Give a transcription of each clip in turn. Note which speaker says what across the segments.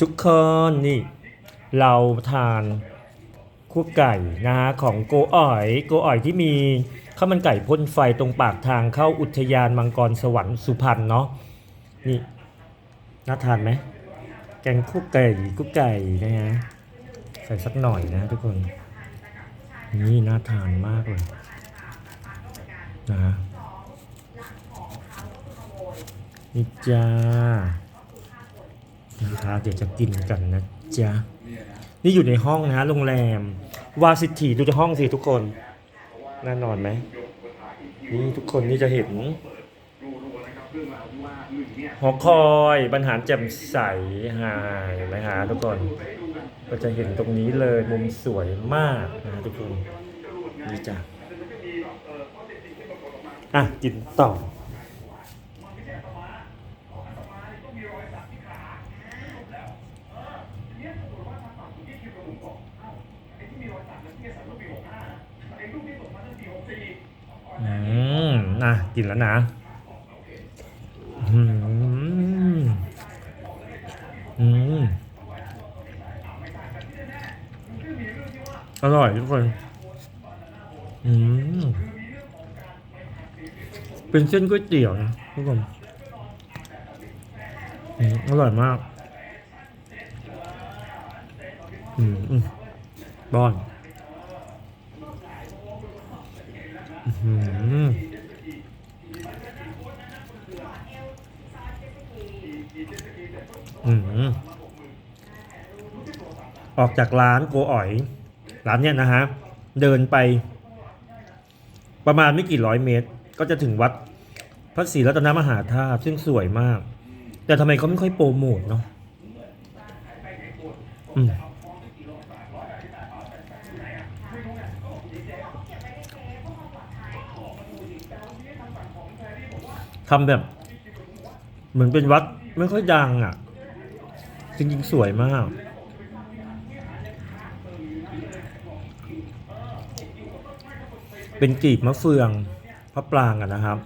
Speaker 1: ทุกคนนี่ เราทานคู่ไก่นะฮะของโกอ่อย โกอ่อยที่มีข้าวมันไก่พ่นไฟตรงปากทางเข้าอุทยานมังกรสวรรค์สุพรรณเนาะนี่น่าทานไหมแกงคู่ไก่คู่ไก่นะฮะใส่สักหน่อยนะทุกคน นี่น่าทานมากเลยนะฮะนี่จ้า นะคะเดี๋ยวจะกินกันนะจ๊ะนี่อยู่ในห้องนะฮะโรงแรม วาสิตีดูในห้องสิทุกคนน่านอนไหมนี่ทุกคนนี่จะเห็นหอคอยบรรหารแจ่มใสหายเห็นไหมฮะทุกคน ก็จะเห็นตรงนี้เลยมุมสวยมากนะทุกคนนี่จ้ะอะกินต่อ อืมนะกินแล้วนะอืมอืมอร่อยทุกคน อืม เป็นเส้นก๋วยเตี๋ยวนะทุกคนอืมอร่อยมาก อืม อืมบอนออกจากร้านโกอ๋อย ร้านเนี้ยนะฮะ เดินไป ประมาณไม่กี่ร้อยเมตร ก็จะถึงวัดพระศรีรัตนมหาธาตุซึ่งสวยมาก แต่ทำไมเขาไม่ค่อยโปรโมทเนาะอืม ทำแบบเหมือนเป็นวัดไม่ค่อยดังอะ จริงๆ สวยมาก เป็นกลีบมะเฟืองพระปรางอะนะครับ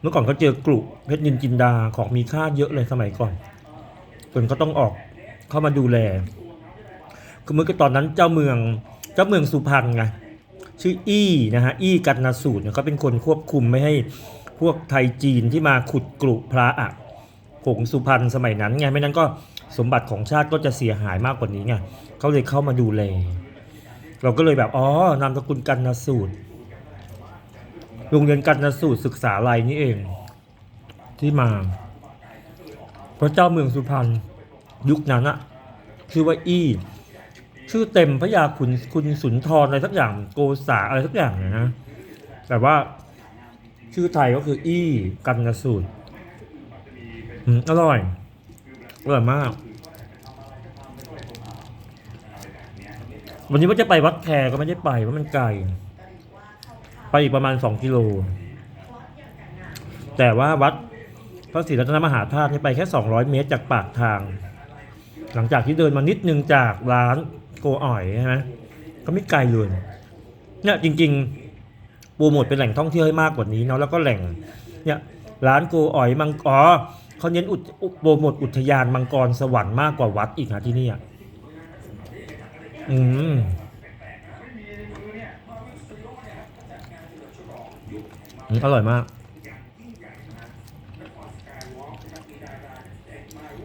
Speaker 1: เมื่อก่อนเขาเจอกลุ่เพชรนินจินดาของมีค่าเยอะเลยสมัยก่อนจนก็ต้องออกเข้ามาดูแล คือเมื่อตอนนั้นเจ้าเมืองเจ้าเมืองสุพรรณไงชื่ออี้นะฮะอี้กันนาสูตรเนี่ยเขาเป็นคนควบคุมไม่ให้ พวกไทยจีนที่มาขุดกรุพระอะผงสุพรรณสมัยนั้นไงไม่นั้นก็สมบัติของชาติก็จะเสียหายมากกว่านี้ไงเขาเลยเข้ามาดูแลเราก็เลยแบบอ๋อนามสกุลกันนาสูตรโรงเรียนกันนาสูตรศึกษาลัยนี่เอง ที่มา พระเจ้าเมืองสุพรรณยุคนั้นอะชื่อว่าอี้ชื่อเต็มพระยาคุณคุณสุนทรอะไรสักอย่างโกษาอะไรสักอย่างนะแต่ว่า ชื่อไทยก็คือ อี้กันนสูตรอร่อย อร่อยมาก วันนี้ว่าจะไปวัดแคก็ไม่ได้ไปเพราะมันไกล ไปอีกประมาณสองกิโล แต่ว่าวัดพระศรีรัตนมหาธาตุนี่ไปแค่สองร้อยเมตรจากปากทาง หลังจากที่เดินมานิดนึงจากร้านโกอ่อยใช่ไหมก็ไม่ไกลเลยเนี่ยจริง ๆ โปรโมทเป็นแหล่งท่องเที่ยวให้มากกว่านี้เนาะแล้วก็แหล่งเนี่ยร้านโกอ่อยมังอ๋อเขาเน้นอุดโปรโมทอุทยานมังกรสวรรค์มากกว่าวัดอีกนะที่นี่อะอืมอร่อยมาก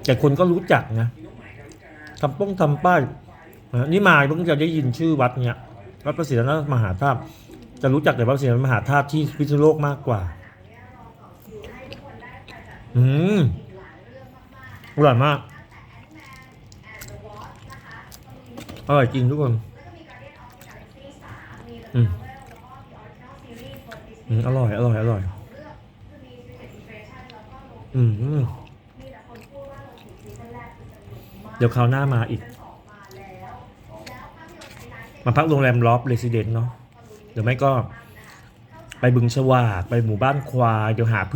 Speaker 1: แต่คนก็รู้จักนะทำป้องทำป้ายนะนี่มาเพิ่งจะได้ยินชื่อวัดเนี่ยวัดพระศรีรัตนมหาธาตุ จะรู้จักแต่วัดพระศรีรัตนมหาธาตุที่พิษณุโลกมากกว่า อืมอร่อยมาก อร่อยจริงทุกคน อืมอืมอร่อย อร่อย อร่อย อืม เดี๋ยวคราวหน้ามาอีก มาพักโรงแรมลอฟเรสซิเดนต์เนาะ เดี๋ยวไม่ก็ไปบึงฉวาก ไปหมู่บ้านควายเดี๋ยวหาพื่อน